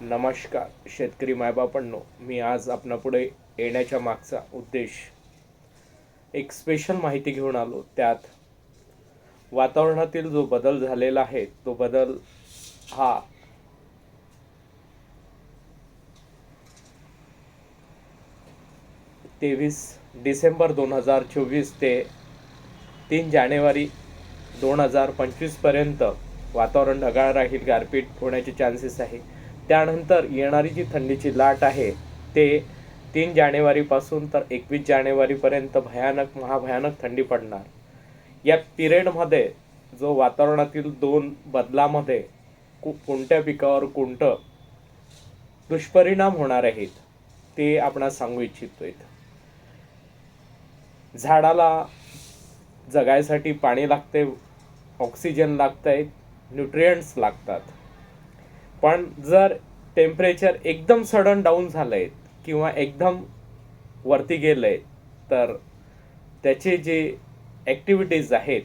नमस्कार शेतकरी मायबापांनो मी आज आपणापुढे येण्याच्या मागचा उद्देश. एक स्पेशल माहिती घेऊन आलो. त्यात वातावरणातील जो बदल झालेला आहे तो बदल हा तेवीस डिसेंबर दोन हजार चोवीस ते तीन जानेवारी दोन हजार पंचवीसपर्यंत वातावरण ढगाळ राहील गारपीट होण्याचे चान्सेस आहे. त्यानंतर येणारी जी थंडीची लाट आहे ते तीन जानेवारीपासून तर एकवीस जानेवारीपर्यंत भयानक महाभयानक थंडी पडणार. या पिरियडमध्ये जो वातावरणातील दोन बदलामध्ये कु कोणत्या पिकावर कोणतं दुष्परिणाम होणार आहेत ते आपण सांगू इच्छितोय. झाडाला जगायसाठी पाणी लागते ऑक्सिजन लागतंय न्यूट्रियंट्स लागतात. पण जर टेम्परेचर एकदम सडन डाऊन झालंय किंवा एकदम वरती गेलंय तर त्याचे जे ॲक्टिव्हिटीज आहेत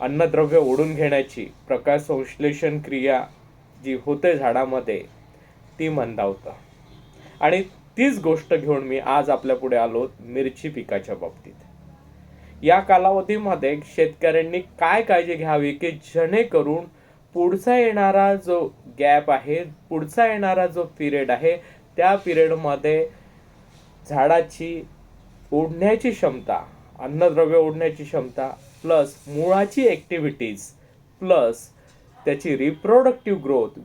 अन्नद्रव्य ओढून घेण्याची प्रकाश संश्लेषण क्रिया जी होते झाडामध्ये ती मंदावतं. आणि तीच गोष्ट घेऊन मी आज आपल्या पुढे आलो मिरची पिकाच्या बाबतीत. या कालावधीमध्ये शेतकऱ्यांनी काय काळजी घ्यावी की जेणेकरून पुढचा येणारा जो गॅप आहे पुढचा येणारा जो पिरियड आहे त्या पिरियडमध्ये झाडाची ओढण्याची क्षमता अन्नद्रव्य ओढण्याची क्षमता प्लस मुळाची ॲक्टिव्हिटीज प्लस त्याची रिप्रोडक्टिव्ह ग्रोथ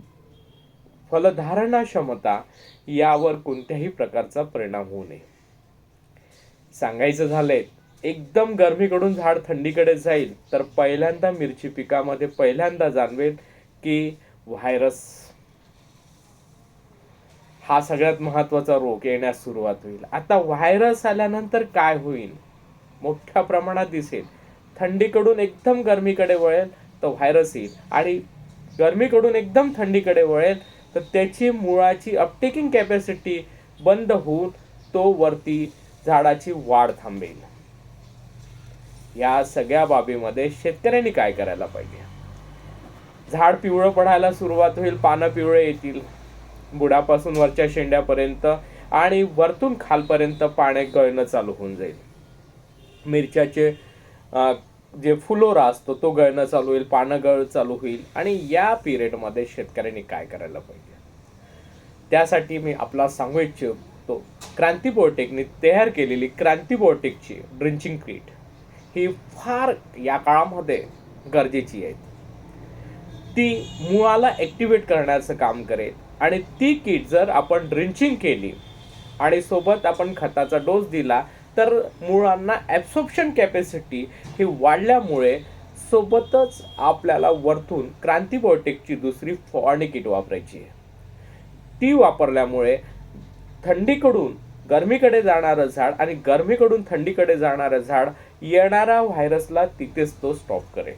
फलधारणा क्षमता यावर कोणत्याही प्रकारचा परिणाम होऊ नये. सांगायचं झालंय एकदम गरमीकडून झाड थंडीकडे जाईल तर पहिल्यांदा मिरची पिकामध्ये पहिल्यांदा जाणवेल की व्हायरस. हा सगळ्यात महत्त्वाचा रोग येण्यास सुरुवात होईल. आता व्हायरस आल्यानंतर काय होईल? मोठ्या प्रमाणात दिसेल. थंडीकडून एकदम गरमीकडे वळेल तर व्हायरस येईल. आणि गरमीकडून एकदम थंडीकडे वळेल तर त्याची मुळाची अपटेकिंग कॅपॅसिटी बंद होऊन तो वरती झाडाची वाढ थांबेल. या सगळ्या बाबीमध्ये शेतकऱ्यांनी काय करायला पाहिजे? झाड पिवळं पडायला सुरुवात होईल पानं पिवळे येतील. बुडापासून वरच्या शेंड्यापर्यंत आणि वरतून खालपर्यंत पाने गळणं चालू होऊन जाईल. मिरच्याचे जे फुलोरा असतो तो गळणं चालू होईल पानं गळ चालू होईल. आणि या पिरियडमध्ये शेतकऱ्यांनी काय करायला पाहिजे? त्यासाठी मी आपला सांगू इच्छितो. क्रांती तयार केलेली क्रांतीबोटेकची ड्रिंचिंग क्रीट ही फार या काळामध्ये गरजेची आहे. ती मुळाला ॲक्टिवेट करण्याचं काम करेल आणि ती किट जर आपण ड्रिंचिंग केली आणि सोबत आपण खताचा डोस दिला तर मुळांना ॲब्सॉप्शन कॅपॅसिटी ही वाढल्यामुळे सोबतच आपल्याला वरतून क्रांती दुसरी फवारणी किट वापरायची आहे. ती वापरल्यामुळे थंडीकडून गरमीकडे जाणारं झाड आणि गरमीकडून थंडीकडे जाणारं झाड येणारा व्हायरसला तिथेच तो स्टॉप करेल.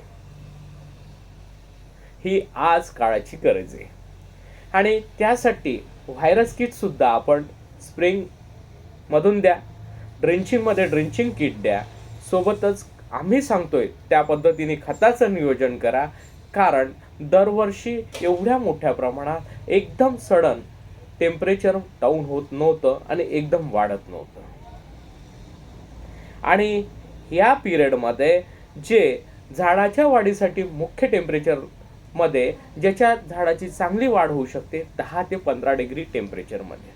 ही आज काळाची गरज आहे. आणि त्यासाठी व्हायरस किट सुद्धा आपण स्प्रिंग मधून द्या ड्रिंचिंगमध्ये ड्रिंचिंग किट द्या. सोबतच आम्ही सांगतोय त्या पद्धतीने खताचं नियोजन करा. कारण दरवर्षी एवढ्या मोठ्या प्रमाणात एकदम सडन टेम्परेचर डाऊन होत नव्हतं आणि एकदम वाढत नव्हतं. आणि या पिरियडमध्ये जे झाडाच्या वाढीसाठी मुख्य टेम्परेचरमध्ये ज्याच्या झाडाची चांगली वाढ होऊ शकते दहा ते पंधरा डिग्री टेम्परेचरमध्ये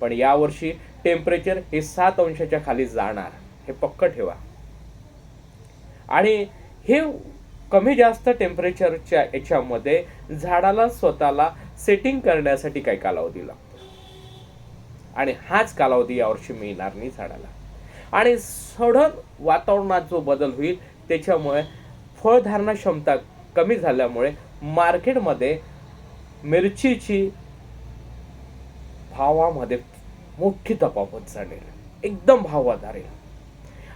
पण यावर्षी टेम्परेचर हे सात अंशाच्या खाली जाणार. हे पक्क ठेवा. आणि हे कमी जास्त टेम्परेचरच्या याच्यामध्ये झाडाला स्वतःला सेटिंग करण्यासाठी काही कालावधी लागतो? आणि हाच कालावधी यावर्षी मिळणार नाही झाडाला. आणि सडन वातावरणात जो बदल होईल त्याच्यामुळे फळधारणा क्षमता कमी झाल्यामुळे मार्केटमध्ये मिरचीची भावामध्ये मोठी तफावत झालेली एकदम भाव वधारेल.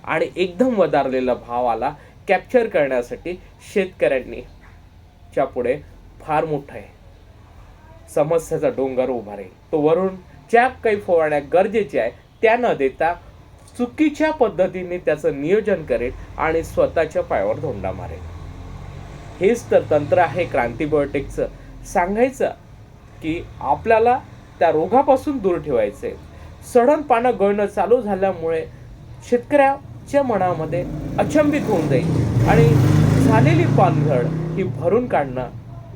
आणि एकदम वधारलेला भावाला कॅप्चर करण्यासाठी शेतकऱ्यांनी च्या पुढे फार मोठा आहे. समस्याचा डोंगर उभा राहील. तो वरून ज्या काही फवारण्या गरजेच्या आहे त्या न देता चुकीच्या पद्धतीने त्याचं नियोजन करेल आणि स्वतःच्या पायावर धोंडा मारेल. हेच तर तंत्र आहे क्रांती बायोटेकचं सांगायचं की आपल्याला त्या रोगापासून दूर ठेवायचं आहे सडन पानं गळणं चालू झाल्यामुळे शेतकऱ्याच्या मनामध्ये अचंबित होऊन जाईल. आणि झालेली पानघड ही भरून काढणं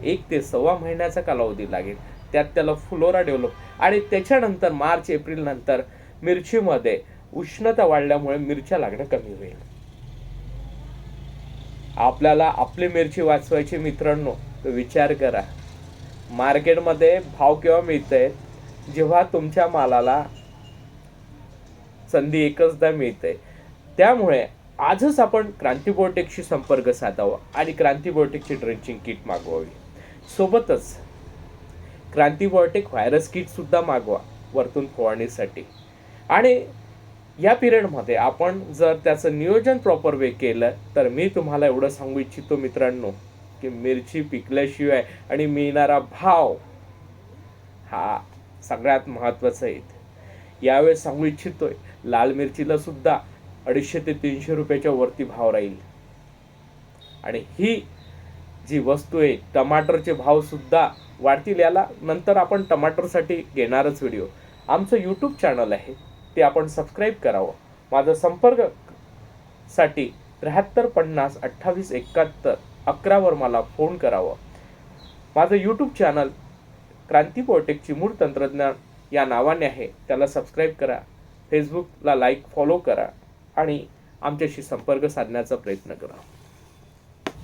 एक ते सव्वा महिन्याचा कालावधी लागेल. त्यात त्याला फुलोरा डेव्हलप. आणि त्याच्यानंतर मार्च एप्रिल नंतर मिरचीमध्ये उष्णता वाढल्यामुळे मिरच्या लागणं कमी होईल. आपल्याला आपली मिरची वाचवायची मित्रांनो विचार करा. मार्केटमध्ये भाव केव्हा मिळते जेव्हा तुमच्या मालाला संधी एकचदा मिळते. त्यामुळे आजच आपण क्रांती बोटेकशी संपर्क साधावा आणि क्रांती बोटेकची ड्रेंचिंग किट मागवावी. सोबतच क्रांती बोटेक व्हायरस किटसुद्धा मागवा वरतून फवारणीसाठी. आणि या पिरियडमध्ये आपण जर त्याचं नियोजन प्रॉपर वे केलं तर मी तुम्हाला एवढं सांगू इच्छितो मित्रांनो की मिरची पिकल्याशिवाय आणि मिळणारा भाव हा सगळ्यात महत्त्वाचा आहे. यावेळेस सांगू इच्छितोय लाल मिरचीला सुद्धा अडीचशे ते तीनशे रुपयाच्या वरती भाव राहील. आणि ही जी वस्तू आहे टमाटरचे भावसुद्धा वाढतील याला नंतर आपण टमाटरसाठी घेणारच व्हिडिओ आमचं यूट्यूब चॅनल आहे ते आपण सबस्क्राईब करावं. माझा संपर्कसाठी त्र्याहत्तर पन्नास अठ्ठावीस एकाहत्तर अकरावर मला फोन करावा. माझं यूट्यूब चॅनल क्रांती पोटेकची मूळ तंत्रज्ञान या नावाने आहे त्याला सबस्क्राईब करा. फेसबुकला लाईक फॉलो करा. आणि आमच्याशी संपर्क साधण्याचा प्रयत्न करा.